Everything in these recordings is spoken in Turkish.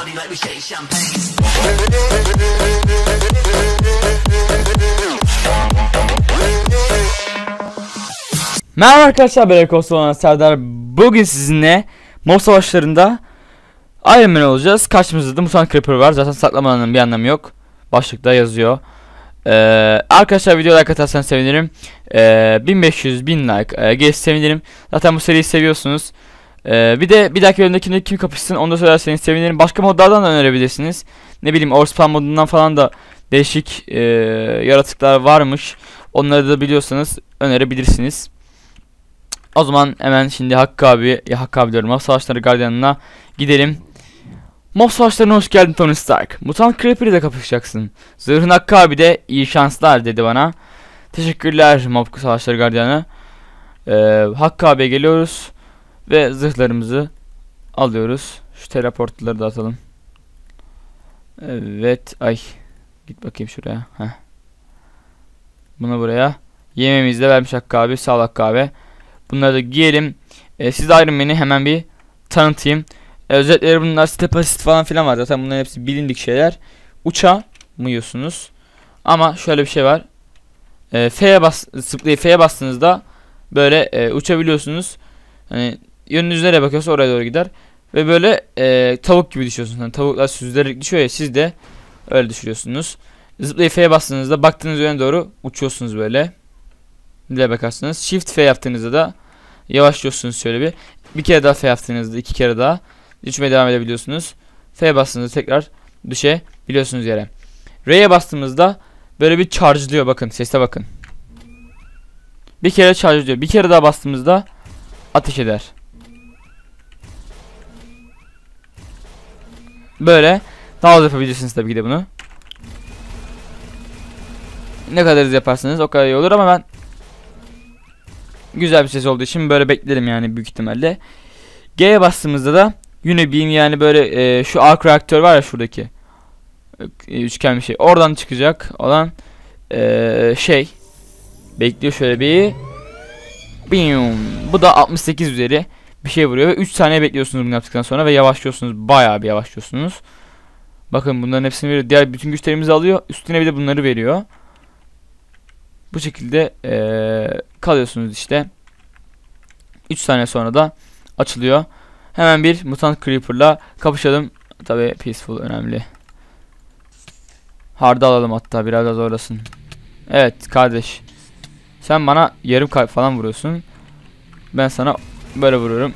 party like we shake champagne. Merhaba arkadaşlar ben Ekos olan Serdar. Bugün sizinle mob savaşlarında Iron Man olacağız. Karşımızda da Mutant Creeper var. Zaten saklamanın bir anlamı yok. Başlıkta yazıyor. Ee, Arkadaşlar videoya like atarsanız sevinirim. Ee, 1500 1000 like e, gelirse sevinirim. Zaten bu seriyi seviyorsunuz ee, Bir de bir dahaki bölümde kim kapışsın onu da söylerseniz sevinirim Başka modlardan da önerebilirsiniz Ne bileyim Orspan modundan falan da Değişik e, yaratıklar varmış Onları da biliyorsanız önerebilirsiniz o zaman hemen şimdi Hakkı abi, ya Hakkı abi diyorum, Mob Savaşları Guardian'ına gidelim. Mob Savaşları'na hoş geldin Tony Stark. Mutant Creeper ile kapışacaksın. Zırhın Hakkı abi de iyi şanslar dedi bana. Teşekkürler Mob Savaşları Guardian'a. Ee, Hakkı abiye geliyoruz. Ve zırhlarımızı alıyoruz. Şu teleportları da atalım. Evet. Ay. Git bakayım şuraya. Heh. Bunu buraya. Yemeğimizi de vermiş Hakkı abi. Sağ Hakkı abi. Bunları da giyelim. E, size Iron Man'i hemen bir tanıtayım. E, özellikleri bunlar step assist falan filan var. Zaten bunların hepsi bilindik şeyler. Uça mıyıyorsunuz? Ama şöyle bir şey var. E, F'ye bas, zıplayıp F'ye bastığınızda böyle e, uçabiliyorsunuz. Hani yönünüz nereye bakıyorsa oraya doğru gider. Ve böyle e, tavuk gibi düşüyorsunuz. Hani tavuklar süzülerek düşüyor ya siz de öyle düşürüyorsunuz. Zıplayıp F'ye bastığınızda baktığınız yöne doğru uçuyorsunuz böyle. Dile bakarsınız. Shift F yaptığınızda da yavaşlıyorsunuz şöyle bir. Bir kere daha F yaptığınızda iki kere daha düşmeye devam edebiliyorsunuz. F bastığınızda tekrar düşebiliyorsunuz yere. R'ye bastığımızda böyle bir charge'lıyor bakın sese bakın. Bir kere charge'lıyor. Bir kere daha bastığımızda ateş eder. Böyle daha az yapabilirsiniz tabii ki de bunu. Ne kadar hızlı yaparsanız o kadar iyi olur ama ben güzel bir ses olduğu için böyle beklerim yani büyük ihtimalle. G'ye bastığımızda da Unibeam yani böyle e, şu arc reaktör var ya şuradaki e, üçgen bir şey oradan çıkacak olan e, şey bekliyor şöyle bir Bim. bu da 68 üzeri bir şey vuruyor ve 3 saniye bekliyorsunuz bunu yaptıktan sonra ve yavaşlıyorsunuz bayağı bir yavaşlıyorsunuz bakın bunların hepsini veriyor diğer bütün güçlerimizi alıyor üstüne bir de bunları veriyor bu şekilde ee, kalıyorsunuz işte. 3 saniye sonra da açılıyor. Hemen bir Mutant Creeper'la kapışalım. Tabi Peaceful önemli. Hard'ı alalım hatta biraz da zorlasın. Evet kardeş. Sen bana yarım kalp falan vuruyorsun. Ben sana böyle vuruyorum.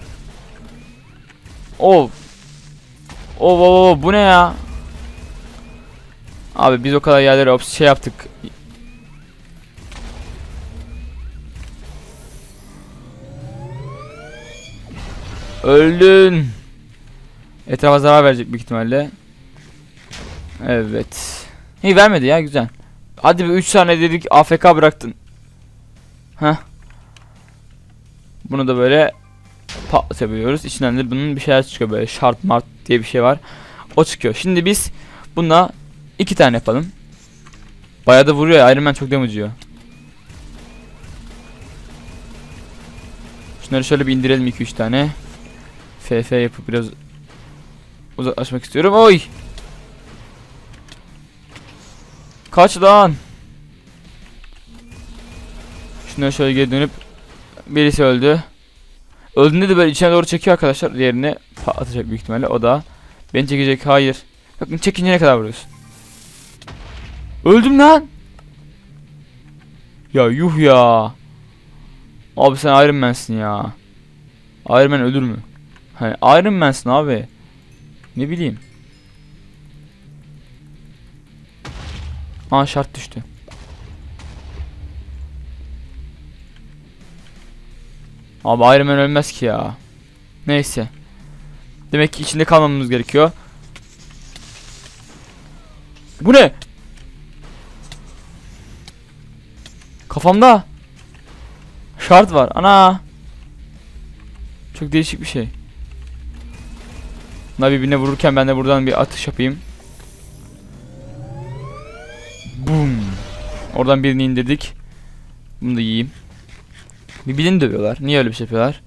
Of. Of of of bu ne ya? Abi biz o kadar yerlere şey yaptık. Öldün. Etrafa zarar verecek büyük ihtimalle. Evet. İyi vermedi ya güzel. Hadi bir 3 saniye dedik AFK bıraktın. Heh. Bunu da böyle patlatabiliyoruz. İçinden de bunun bir şeyler çıkıyor böyle şart mart diye bir şey var. O çıkıyor. Şimdi biz buna iki tane yapalım. Bayağı da vuruyor ya. Iron Man çok damage yiyor. Şunları şöyle bir indirelim 2-3 tane. FF yapıp biraz uzaklaşmak istiyorum. Oy! Kaç lan? Şunları şöyle geri dönüp birisi öldü. Öldüğünde de böyle içine doğru çekiyor arkadaşlar. Diğerini patlatacak büyük ihtimalle. O da beni çekecek. Hayır. Bakın çekince ne kadar vuruyorsun? Öldüm lan. Ya yuh ya. Abi sen Iron Man'sin ya. Iron Man ölür mü? Hani Iron Man'sin abi. Ne bileyim. Aa şart düştü. Abi Iron Man ölmez ki ya. Neyse. Demek ki içinde kalmamamız gerekiyor. Bu ne? Kafamda. Şart var. Ana. Çok değişik bir şey. Bunlar birbirine vururken ben de buradan bir atış yapayım. Boom. Oradan birini indirdik. Bunu da yiyeyim. Birbirini dövüyorlar. Niye öyle bir şey yapıyorlar?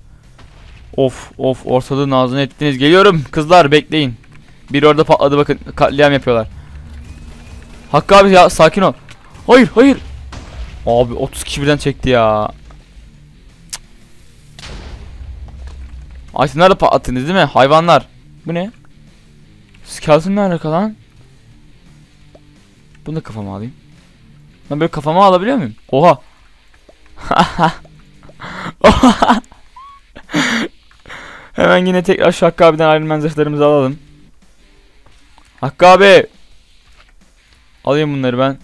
Of of ortalığın ağzını ettiniz. Geliyorum kızlar bekleyin. Biri orada patladı bakın. Katliam yapıyorlar. Hakkı abi ya sakin ol. Hayır hayır. Abi 30 kişi birden çekti ya. Ay siz nerede patlattınız değil mi? Hayvanlar. Bu ne? Skeleton ne alaka lan? Bunu da kafama alayım. Ben böyle kafama alabiliyor muyum? Oha. Hemen yine tekrar şu Hakkı abiden Iron Man zırhlarımızı alalım. Hakkı abi. Alayım bunları ben.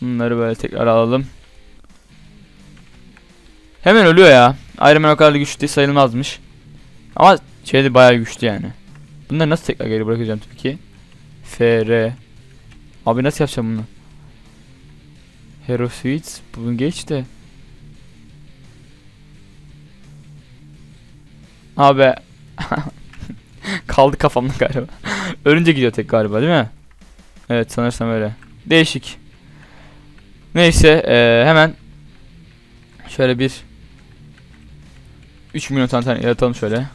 Bunları böyle tekrar alalım. Hemen ölüyor ya. Iron Man o kadar da güçlü değil sayılmazmış. Ama şeyde bayağı güçlü yani. Bunları nasıl tekrar geri bırakacağım tabii ki. FR. Abi nasıl yapacağım bunu? Hero Suites. Bunu geç de. Abi. Kaldı kafamda galiba. Ölünce gidiyor tek galiba değil mi? Evet sanırsam öyle. Değişik. Neyse eee, hemen şöyle bir 3 milyon tane yaratalım şöyle.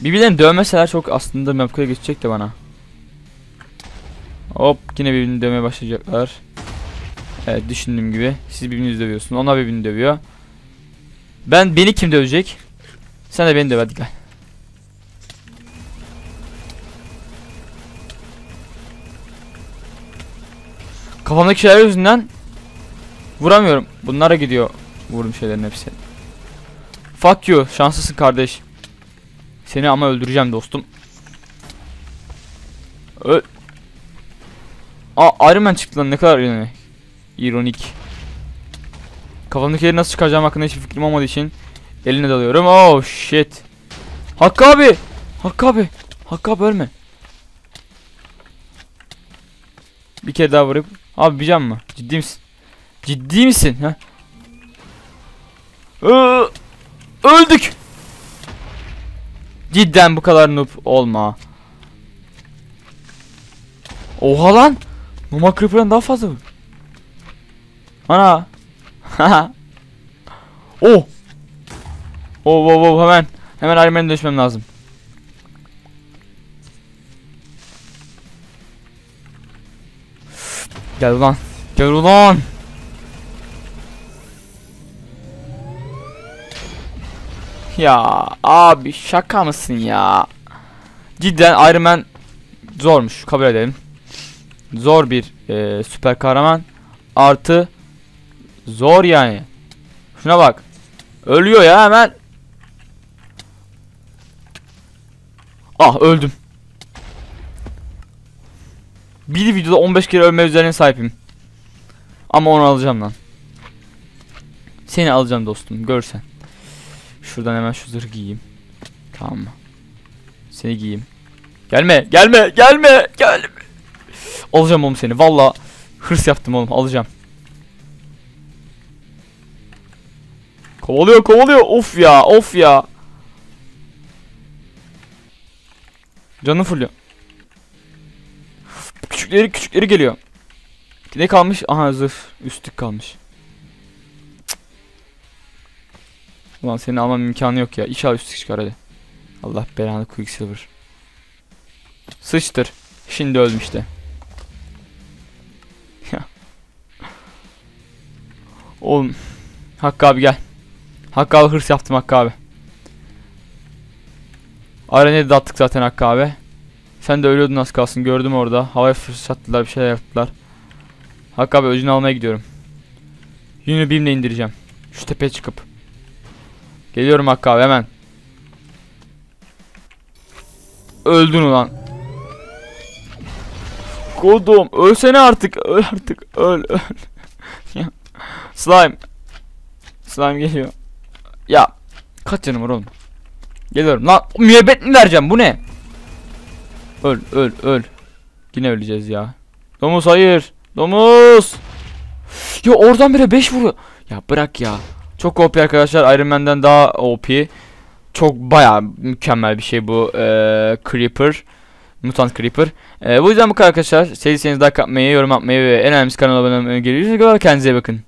Birbirlerini dövmeseler çok aslında mevkuya geçecek de bana. Hop yine birbirini dövmeye başlayacaklar. Evet düşündüğüm gibi. Siz birbirinizi dövüyorsunuz. Onlar birbirini dövüyor. Ben beni kim dövecek? Sen de beni döv hadi gel. Kafamdaki şeyler yüzünden vuramıyorum. Bunlara gidiyor vurdum şeylerin hepsi. Fuck you. Şanslısın kardeş. Seni ama öldüreceğim dostum. Ö Aa Iron Man çıktı lan ne kadar ironik. İronik. Kafamdakileri nasıl çıkaracağım hakkında hiçbir fikrim olmadığı için eline dalıyorum. Oh shit. Hakkı abi. Hakkı abi. Hakkı abi ölme. Bir kere daha vurup. Abi bir can mı? Ciddi misin? Ciddi misin? Ha? Ö- öldük. Cidden bu kadar noob olma. Oha lan. Numa Creeper'dan daha fazla vur. Ana. Oh. Oh oh oh hemen. Hemen Iron Man'e dönüşmem lazım. Gel ulan. Gel ulan. Ya abi şaka mısın ya? Cidden Iron Man zormuş kabul edelim. Zor bir e, süper kahraman artı zor yani. Şuna bak. Ölüyor ya hemen. Ah öldüm. Bir videoda 15 kere ölme üzerine sahibim. Ama onu alacağım lan. Seni alacağım dostum görsen. Şuradan hemen şu zırhı giyeyim. Tamam mı? Seni giyeyim. Gelme, gelme, gelme, gelme. Alacağım oğlum seni. Valla hırs yaptım oğlum. Alacağım. Kovalıyor, kovalıyor. Of ya, of ya. Canım fulluyor. Küçükleri küçükleri geliyor. Ne kalmış? Aha zırh. Üstlük kalmış. Ulan senin almam imkanı yok ya. İnşallah üstlük çıkar hadi. Allah belanı Quicksilver. Sıçtır. Şimdi öldüm işte. Oğlum. Hakkı abi gel. Hakkı abi hırs yaptım Hakkı abi. Arenayı da attık zaten Hakkı abi. Sen de ölüyordun az kalsın gördüm orada. Havaya fırçattılar bir şeyler yaptılar. Hakkı abi öcünü almaya gidiyorum. Yünü bimle indireceğim. Şu tepeye çıkıp. Geliyorum Hakkı abi hemen. Öldün ulan. Kodum ölsene artık öl artık öl öl. Slime. Slime geliyor. Ya kaç canım var oğlum. Geliyorum lan müebbet mi vereceğim bu ne? Öl öl öl. Yine öleceğiz ya. Domuz hayır. Domuz. Ya oradan bile 5 vuruyor. Ya bırak ya. Çok OP arkadaşlar. Iron Man'den daha OP. Çok baya mükemmel bir şey bu. Ee, Creeper. Mutant Creeper. Ee, bu yüzden bu kadar arkadaşlar. Sevdiyseniz like atmayı, yorum atmayı ve en önemlisi kanala abone olmayı. Görüşürüz. Kendinize bakın.